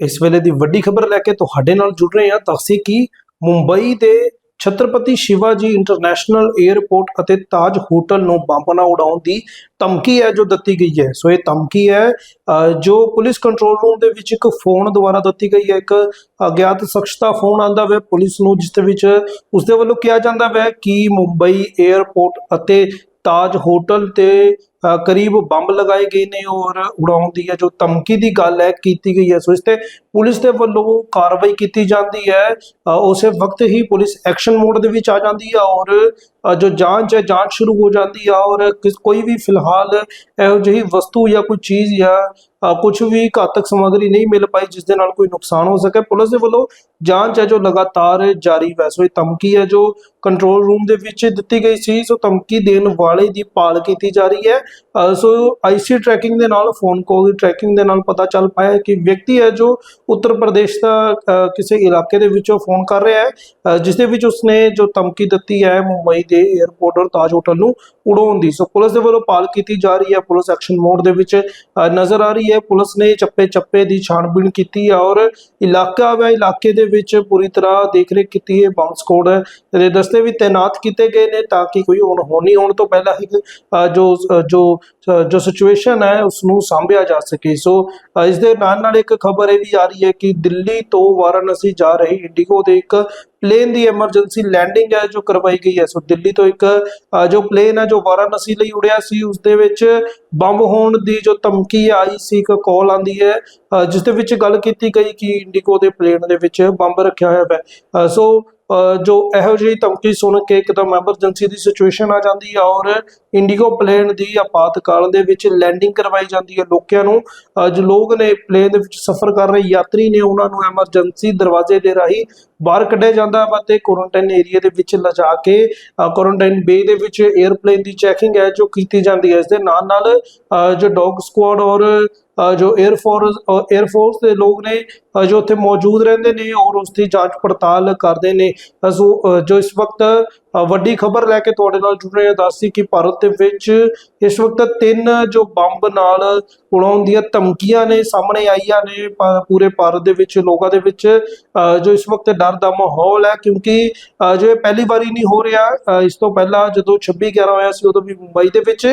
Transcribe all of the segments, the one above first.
ਇਸ ਵੇਲੇ ਦੀ ਵੱਡੀ ਖਬਰ ਲੈ ਕੇ ਤੁਹਾਡੇ ਨਾਲ ਜੁੜ ਰਹੇ ਹਾਂ। ਦੱਸੇ ਮੁੰਬਈ ਦੇ ਛਤਰਪਤੀ ਸ਼ਿਵਾਜੀ ਇੰਟਰਨੈਸ਼ਨਲ 에ਅਰਪੋਰਟ ਅਤੇ ਤਾਜ ਹੋਟਲ ਨੂੰ ਬੰਬ ਨਾਲ ਉਡਾਉਣ ਦੀ ਧਮਕੀ ਹੈ ਜੋ ਦਿੱਤੀ ਗਈ ਹੈ। ਸੋ ਇਹ ਧਮਕੀ ਹੈ ਅ, ਜੋ ਪੁਲਿਸ ਕੰਟਰੋਲ ਰੂਮ ਦੇ ਵਿੱਚ ਇੱਕ ਫੋਨ ਦੁਆਰਾ ਦਿੱਤੀ ਗਈ ਹੈ। ਇੱਕ ਅਗਿਆਤ ਸ਼ਖਸ ਦਾ ਫੋਨ ਆਂਦਾ ਹੈ ਪੁਲਿਸ ਨੂੰ ਜਿਸ ਦੇ ਵਿੱਚ ਉਸ ਦੇ ਵੱਲੋਂ ਕਿਹਾ ਜਾਂਦਾ ਹੈ ਕਿ ਮੁੰਬਈ 에ਅਰਪੋਰਟ ਅਤੇ ਤਾਜ ਹੋਟਲ ਤੇ ਕਰੀਬ ਬੰਬ ਲਗਾਏ ਗਏ ਨੇ ਔਰ ਉਡਾਉਣ ਦੀ ਹੈ ਜੋ ਧਮਕੀ ਦੀ ਗੱਲ ਹੈ ਕੀਤੀ ਗਈ ਹੈ। ਸੋ ਇਸ ਤੇ ਪੁਲਿਸ ਦੇ ਵੱਲੋਂ ਕਾਰਵਾਈ ਕੀਤੀ ਜਾਂਦੀ ਹੈ। ਉਸੇ ਵਕਤ ਹੀ ਪੁਲਿਸ ਐਕਸ਼ਨ ਮੋਡ ਦੇ ਵਿੱਚ ਆ ਜਾਂਦੀ ਹੈ ਔਰ ਜੋ ਜਾਂਚ ਹੈ, ਜਾਂਚ ਸ਼ੁਰੂ ਹੋ ਜਾਂਦੀ ਹੈ ਔਰ ਕੋਈ ਵੀ ਫਿਲਹਾਲ ਇਹੋ ਜਿਹੀ ਵਸਤੂ ਜਾਂ ਕੋਈ ਚੀਜ਼ ਜਾਂ ਕੁਝ ਵੀ ਘਾਤਕ ਸਮੱਗਰੀ ਨਹੀਂ ਮਿਲ ਪਾਈ ਜਿਸ ਦੇ ਨਾਲ ਕੋਈ ਨੁਕਸਾਨ ਹੋ ਸਕੇ। ਪੁਲਿਸ ਦੇ ਵੱਲੋਂ ਜਾਂਚ ਹੈ ਜੋ ਲਗਾਤਾਰ ਜਾਰੀ ਹੈ। ਸੋ ਇਹ ਧਮਕੀ ਹੈ ਜੋ ਕੰਟਰੋਲ ਰੂਮ ਦੇ ਵਿੱਚ ਦਿੱਤੀ ਗਈ ਸੀ। ਸੋ ਧਮਕੀ ਦੇਣ ਵਾਲੇ ਦੀ ਭਾਲ ਕੀਤੀ ਜਾ ਰਹੀ ਹੈ। ਸੋ ਆਈਸੀ ਟਰੈਕਿੰਗ ਦੇ ਨਾਲ ਫੋਨ ਕਾਲ ਦੀ ਟਰੈਕਿੰਗ ਦੇ ਨਾਲ ਪਤਾ ਚੱਲ ਪਾਇਆ ਕਿ ਵਿਅਕਤੀ ਹੈ ਜੋ ਉੱਤਰ ਪ੍ਰਦੇਸ਼ ਦਾ ਕਿਸੇ ਇਲਾਕੇ ਦੇ ਵਿੱਚੋਂ ਫੋਨ ਕਰ ਰਿਹਾ ਹੈ ਜਿਸ ਦੇ ਵਿੱਚ ਉਸਨੇ ਜੋ ਧਮਕੀ ਦਿੱਤੀ ਹੈ ਮੁੰਬਈ ਦੇ 에ਅਰਪੋਰਟ ਔਰ ਤਾਜ ਹੋਟਲ ਨੂੰ ਉਡਾਉਣ ਦੀ। ਸੋ ਪੁਲਿਸ ਦੇ ਵੱਲੋਂ ਪਾਲ ਕੀਤੀ ਜਾ ਰਹੀ ਹੈ ਪੁਲਿਸ ਐਕਸ਼ਨ ਮੋਡ ਦੇ ਵਿੱਚ ਨਜ਼ਰ ਆ ਰਹੀ ਹੈ। ਪੁਲਿਸ ਨੇ ਚੱਪੇ ਚੱਪੇ ਦੀ ਛਾਣਬੀਣ ਕੀਤੀ ਹੈ ਔਰ ਇਲਾਕਾ ਵਾ ਇਲਾਕੇ ਦੇ ਵਿੱਚ ਪੂਰੀ ਤਰ੍ਹਾਂ ਦੇਖਰੇਖ ਕੀਤੀ ਹੈ ਬਾਉਂਸ ਕੋਡ ਦੇ ਦਸਤੇ ਵੀ ਤਾਇਨਾਤ ਕੀਤੇ ਗਏ ਨੇ ਤਾਂ ਕਿ ਕੋਈ ਹੋਣੀ ਹੋਣ ਤੋਂ ਪਹਿਲਾਂ ਹੀ ਅ, ਜੋ ਜੋ ਜੋ ਸਿਚੁਏਸ਼ਨ ਹੈ ਉਸ ਨੂੰ ਸੰਭਿਆ ਜਾ ਸਕੇ। ਸੋ ਇਸ ਦੇ ਨਾਲ ਨਾਲ ਇੱਕ ਖਬਰ ਇਹ ਵੀ ਆ ਰਹੀ ਹੈ ਕਿ ਦਿੱਲੀ ਤੋਂ ਵਾਰਾਣਸੀ ਜਾ ਰਹੀ ਇੰਡੀਗੋ ਦੇ ਇੱਕ ਪਲੇਨ ਦੀ ਐਮਰਜੈਂਸੀ ਲੈਂਡਿੰਗ ਹੈ ਜੋ ਕਰਵਾਈ ਗਈ ਹੈ। ਸੋ ਦਿੱਲੀ ਤੋਂ ਇੱਕ ਜੋ ਪਲੇਨ ਹੈ ਜੋ ਵਾਰਾਣਸੀ ਲਈ ਉੜਿਆ ਸੀ ਉਸ ਦੇ ਵਿੱਚ ਬੰਬ ਹੋਣ ਦੀ ਜੋ ਧਮਕੀ ਆਈ ਸੀ ਇੱਕ ਕਾਲ ਆਂਦੀ ਹੈ ਅ, ਜਿਸ ਦੇ ਵਿੱਚ ਗੱਲ ਕੀਤੀ ਗਈ ਕਿ ਇੰਡੀਗੋ ਦੇ ਪਲੇਨ ਦੇ ਵਿੱਚ ਬੰਬ ਰੱਖਿਆ ਹੋਇਆ ਹੈ। ਸੋ ਜੋ ਇਹੋ ਜਿਹੀ ਧਮਕੀ ਸੁਣ ਕੇ ਇੱਕਦਮ ਐਮਰਜੈਂਸੀ ਦੀ ਸਿਚੁਏਸ਼ਨ ਆ ਜਾਂਦੀ ਹੈ ਔਰ ਇੰਡੀਗੋ ਪਲੇਨ ਦੀ ਆਪਾਤਕਾਲ ਦੇ ਵਿੱਚ ਲੈਂਡਿੰਗ ਕਰਵਾਈ ਜਾਂਦੀ ਹੈ ਲੋਕਾਂ ਨੂੰ। ਜੋ ਲੋਕ ਨੇ ਪਲੇਨ ਦੇ ਵਿੱਚ ਸਫ਼ਰ ਕਰ ਰਹੇ ਯਾਤਰੀ ਨੇ ਉਹਨਾਂ ਨੂੰ ਐਮਰਜੈਂਸੀ ਦਰਵਾਜ਼ੇ ਦੇ ਰਾਹੀਂ ਬਾਹਰ ਕੱਢਿਆ ਜਾਂਦਾ ਹੈ ਅਤੇ ਕੁਆਰੰਟਾਈਨ ਏਰੀਆ ਦੇ ਵਿੱਚ ਲਿਜਾ ਕੇ ਕੁਆਰੰਟਾਈਨ ਬੇ ਦੇ ਵਿੱਚ 에ਅਰਪਲੇਨ ਦੀ ਚੈਕਿੰਗ ਹੈ ਜੋ ਕੀਤੀ ਜਾਂਦੀ ਹੈ। ਇਸ ਦੇ ਨਾਲ ਨਾਲ ਜੋ ਡੌਗ ਸਕੁਆਡ ਔਰ ਜੋ 에ਅਰ ਫੋਰਸ 에ਅਰ ਫੋਰਸ ਦੇ ਲੋਕ ਨੇ ਜੋ ਉੱਥੇ ਮੌਜੂਦ ਰਹਿੰਦੇ ਨੇ ਔਰ ਉਸ ਦੀ ਜਾਂਚ ਪੜਤਾਲ ਕਰਦੇ ਨੇ ਸੋ ਜੋ ਇਸ ਵਕਤ ਵੱਡੀ ਖਬਰ ਲੈ ਕੇ ਤੁਹਾਡੇ ਨਾਲ ਜੁੜ ਰਹੇ ਹਾਂ। ਦੱਸੀ ਕਿ ਭਾਰਤ ਦੇ ਵਿੱਚ ਇਸ ਵਕਤ ਤਿੰਨ ਜੋ ਬੰਬ ਨਾਲ ਉਡਾਉਣ ਦੀਆਂ ਧਮਕੀਆਂ ਨੇ ਸਾਹਮਣੇ ਆਈਆਂ ਨੇ ਪੂਰੇ ਭਾਰਤ ਦੇ ਵਿੱਚ ਲੋਕਾਂ ਦੇ ਵਿੱਚ। ਜੋ ਇਸ ਵਕਤ ਡਰ ਦਾ ਮਾਹੌਲ ਹੈ ਕਿਉਂਕਿ ਅ, ਜੋ ਇਹ ਪਹਿਲੀ ਵਾਰੀ ਨਹੀਂ ਹੋ ਰਿਹਾ ਇਸ ਤੋਂ ਪਹਿਲਾਂ ਜਦੋਂ 26 11 ਹੋਇਆ ਸੀ ਉਦੋਂ ਵੀ ਮੁੰਬਈ ਦੇ ਵਿੱਚ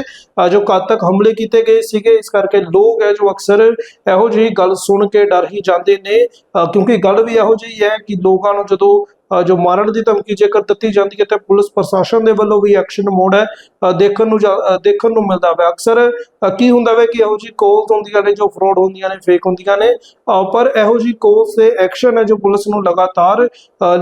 ਜੋ ਘਾਤਕ ਹਮਲੇ ਕੀਤੇ ਗਏ ਸੀਗੇ ਇਸ ਕਰਕੇ ਲੋਕ ਹੈ ਜੋ ਅਕਸਰ ਇਹੋ ਜਿਹੀ ਗੱਲ ਸੁਣ ਕੇ ਡਰ ਹੀ ਜਾਂਦੇ ਨੇ। ਕਿਉਂਕਿ ਗੱਲ ਵੀ ਇਹੋ ਜਿਹੀ ਹੈ ਕਿ ਲੋਕਾਂ ਨੂੰ ਜਦੋਂ ਜੋ ਮਾਰਨ ਦੀ ਧਮਕੀ ਜੇਕਰ ਦਿੱਤੀ ਜਾਂਦੀ ਹੈ, ਤੇ ਪੁਲਿਸ ਪ੍ਰਸ਼ਾਸਨ ਦੇ ਵੱਲੋਂ ਵੀ ਐਕਸ਼ਨ ਮੋਡ ਹੈ। ਦੇਖਣ ਨੂੰ ਦੇਖਣ ਨੂੰ ਮਿਲਦਾ ਹੈ ਅਕਸਰ ਕੀ ਹੁੰਦਾ ਹੈ ਕਿ ਇਹੋ ਜਿਹੀ ਕਾਲਸ ਹੁੰਦੀਆਂ ਨੇ, ਜੋ ਫਰਾਡ ਹੁੰਦੀਆਂ ਨੇ ਫੇਕ ਹੁੰਦੀਆਂ ਨੇ। ਪਰ ਇਹੋ ਜਿਹੀ ਕਾਲਸ ਤੇ ਐਕਸ਼ਨ ਹੈ ਜੋ ਪੁਲਿਸ ਨੂੰ ਲਗਾਤਾਰ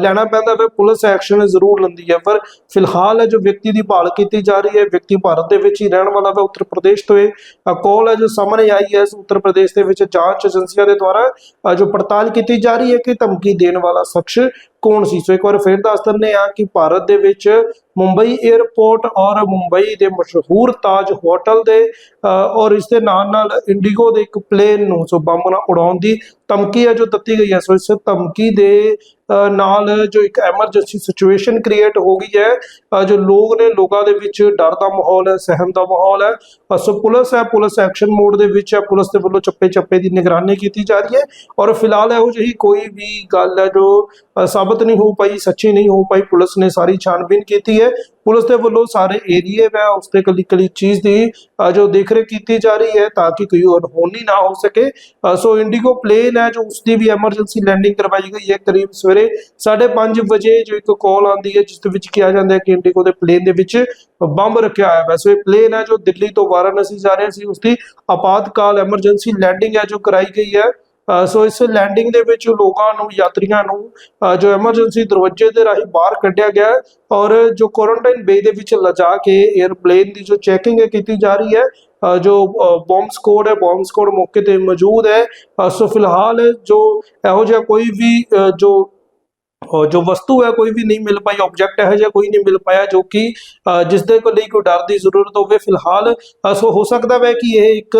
ਲੈਣਾ ਪੈਂਦਾ ਹੈ ਪੁਲਿਸ ਐਕਸ਼ਨ ਜ਼ਰੂਰ ਲੈਂਦੀ ਹੈ। ਪਰ ਫਿਲਹਾਲ ਹੈ ਜੋ ਵਿਅਕਤੀ ਦੀ ਭਾਲ ਕੀਤੀ ਜਾ ਰਹੀ ਹੈ, ਵਿਅਕਤੀ ਭਾਰਤ ਦੇ ਵਿੱਚ ਹੀ ਰਹਿਣ ਵਾਲਾ ਹੈ ਉੱਤਰ ਪ੍ਰਦੇਸ਼ ਤੋਂ ਇਹ ਕੋਲ ਹੈ ਜੋ ਸਾਹਮਣੇ ਆਈ ਹੈ। ਉੱਤਰ ਪ੍ਰਦੇਸ਼ ਦੇ ਵਿੱਚ ਜਾਂਚ ਏਜੰਸੀਆਂ ਦੇ ਦੁਆਰਾ ਜੋ ਪੜਤਾਲ ਕੀਤੀ ਜਾ ਰਹੀ ਹੈ ਕਿ ਧਮਕੀ ਦੇਣ ਵਾਲਾ ਸ਼ਖਸ ਕੌਣ ਸੀ? ਸੋ ਇੱਕ ਵਾਰ ਫਿਰ ਦੱਸ ਦਿੰਦੇ ਆ ਕਿ ਭਾਰਤ ਦੇ ਵਿੱਚ ਮੁੰਬਈ 에ਅਰਪੋਰਟ ਔਰ ਮੁੰਬਈ ਦੇ ਮਸ਼ਹੂਰ ਤਾਜ ਹੋਟਲ ਦੇ ਅ, ਔਰ ਇਸ ਦੇ ਨਾਲ ਨਾਲ ਇੰਡੀਗੋ ਦੇ ਇੱਕ ਪਲੇਨ ਨੂੰ ਸੋ ਬੰਬ ਨਾਲ ਉਡਾਉਣ ਦੀ ਧਮਕੀ ਹੈ ਜੋ ਦਿੱਤੀ ਗਈ ਹੈ। ਸੋ ਇਸ ਧਮਕੀ ਦੇ ਨਾਲ ਜੋ ਇੱਕ ਐਮਰਜੈਂਸੀ ਸਿਚੁਏਸ਼ਨ ਕ੍ਰੀਏਟ ਹੋ ਗਈ ਹੈ ਜੋ ਲੋਕ ਨੇ ਲੋਕਾਂ ਦੇ ਵਿੱਚ ਡਰ ਦਾ ਮਾਹੌਲ ਹੈ, ਸਹਿਮ ਦਾ ਮਾਹੌਲ ਹੈ ਸੋ ਪੁਲਿਸ ਹੈ, ਪੁਲਿਸ ਐਕਸ਼ਨ ਮੋਡ ਦੇ ਵਿੱਚ ਹੈ, ਪੁਲਿਸ ਦੇ ਵੱਲੋਂ ਚੱਪੇ ਚੱਪੇ ਦੀ ਨਿਗਰਾਨੀ ਕੀਤੀ ਜਾ ਰਹੀ ਹੈ ਔਰ ਫਿਲਹਾਲ ਇਹੋ ਜਿਹੀ ਕੋਈ ਵੀ ਗੱਲ ਹੈ ਜੋ ਸਾਬਤ ਨਹੀਂ ਹੋ ਪਾਈ, ਸੱਚੀ ਨਹੀਂ ਹੋ ਪਾਈ, ਪੁਲਿਸ ਨੇ ਸਾਰੀ ਛਾਣਬੀਨ ਕੀਤੀ ਹੈ ਪੁਲਿਸ ਦੇ ਵੱਲੋਂ ਸਾਰੇ ਏਰੀਏ ਵਾ ਉਸ ਤੇ ਕੱਲੀ ਕੱਲੀ ਚੀਜ਼ ਦੀ ਅ, ਜੋ ਦੇਖਰੇਖ ਕੀਤੀ ਜਾ ਰਹੀ ਹੈ ਤਾਂ ਕਿ ਕੋਈ ਅਨਹੋਣੀ ਨਾ ਹੋ ਸਕੇ। ਸੋ ਇੰਡੀਗੋ ਪਲੇਨ ਹੈ ਜੋ ਉਸ ਦੀ ਵੀ ਐਮਰਜੈਂਸੀ ਲੈਂਡਿੰਗ ਕਰਵਾਈ ਗਈ ਹੈ ਕਰੀਬ ਸਵੇਰੇ 5:30 ਵਜੇ ਜੋ ਇੱਕ ਕਾਲ ਆਉਂਦੀ ਹੈ ਜਿਸ ਦੇ ਵਿੱਚ ਕਿਹਾ ਜਾਂਦਾ ਹੈ ਕਿ ਇੰਡੀਗੋ ਦੇ ਪਲੇਨ ਦੇ ਵਿੱਚ ਬੰਬ ਰੱਖਿਆ ਹੋਇਆ ਹੈ ਸੋ ਇਹ ਪਲੇਨ ਹੈ ਜੋ ਦਿੱਲੀ ਤੋਂ ਵਾਰਾਣਸੀ ਜਾ ਰਿਹਾ ਸੀ। ਉਸ ਦੀ ਆਪਾਤਕਾਲ ਐਮਰਜੈਂਸੀ ਲੈਂਡਿੰਗ ਹੈ ਜੋ ਕਰਾਈ ਗਈ ਹੈ। ਸੋ ਇਸ ਲੈਂਡਿੰਗ ਦੇ ਵਿੱਚ ਲੋਕਾਂ ਨੂੰ, ਯਾਤਰੀਆਂ ਨੂੰ ਜੋ ਐਮਰਜੈਂਸੀ ਦਰਵਾਜ਼ੇ ਦੇ ਰਾਹੀਂ ਬਾਹਰ ਕੱਢਿਆ ਗਿਆ ਔਰ ਜੋ ਕੁਆਰੰਟਾਈਨ ਬੇ ਦੇ ਵਿੱਚ ਲਿਜਾ ਕੇ 에ਅਰਪਲੇਨ ਦੀ ਜੋ ਚੈਕਿੰਗ ਹੈ ਕੀਤੀ ਜਾ ਰਹੀ ਹੈ ਜੋ ਬੰਬ ਸਕੋਡ ਹੈ ਬੰਬ ਸਕੋਡ ਮੌਕੇ ਤੇ ਮੌਜੂਦ ਹੈ। ਸੋ ਫਿਲਹਾਲ ਜੋ ਇਹੋ ਜਿਹਾ ਕੋਈ ਵੀ ਜੋ ਜੋ ਵਸਤੂ ਹੈ ਕੋਈ ਵੀ ਨਹੀਂ ਮਿਲ ਪਾਈ ਆਬਜੈਕਟ ਹੈ ਜਾਂ ਕੋਈ ਨਹੀਂ ਮਿਲ ਪਾਇਆ ਜੋ ਕਿ ਅ, ਜਿਸ ਦੇ ਲਈ ਕੋਈ ਡਰ ਦੀ ਜ਼ਰੂਰਤ ਹੋਵੇ। ਫਿਲਹਾਲ ਸੋ ਹੋ ਸਕਦਾ ਹੈ ਕਿ ਇਹ ਇੱਕ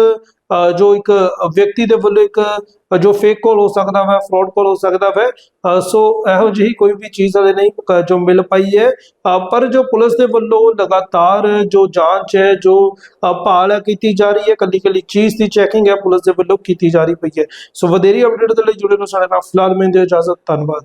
ਜੋ ਇੱਕ ਵਿਅਕਤੀ ਦੇ ਵੱਲੋਂ ਇੱਕ ਜੋ ਫੇਕ ਕਾਲ ਹੋ ਸਕਦਾ ਹੈ ਫਰਾਡ ਕਾਲ ਹੋ ਸਕਦਾ ਹੈ ਸੋ ਇਹੋ ਜਿਹੀ ਕੋਈ ਵੀ ਚੀਜ਼ ਹਲੇ ਨਹੀਂ ਜੋ ਮਿਲ ਪਾਈ ਹੈ। ਪਰ ਜੋ ਪੁਲਿਸ ਦੇ ਵੱਲੋਂ ਲਗਾਤਾਰ ਜੋ ਜਾਂਚ ਹੈ ਜੋ ਭਾਲ ਹੈ ਕੀਤੀ ਜਾ ਰਹੀ ਹੈ ਕੱਲੀ ਕੱਲੀ ਚੀਜ਼ ਦੀ ਚੈਕਿੰਗ ਹੈ ਪੁਲਿਸ ਦੇ ਵੱਲੋਂ ਕੀਤੀ ਜਾ ਰਹੀ ਪਈ ਹੈ। ਸੋ ਵਧੇਰੀ ਅਪਡੇਟ ਦੇ ਲਈ ਜੁੜੇ ਰਹੋ ਸਾਡੇ ਨਾਲ ਫਿਲਹਾਲ ਮੈਂ ਦੇ ਇਜਾਜ਼ਤ ਧੰਨਵਾਦ।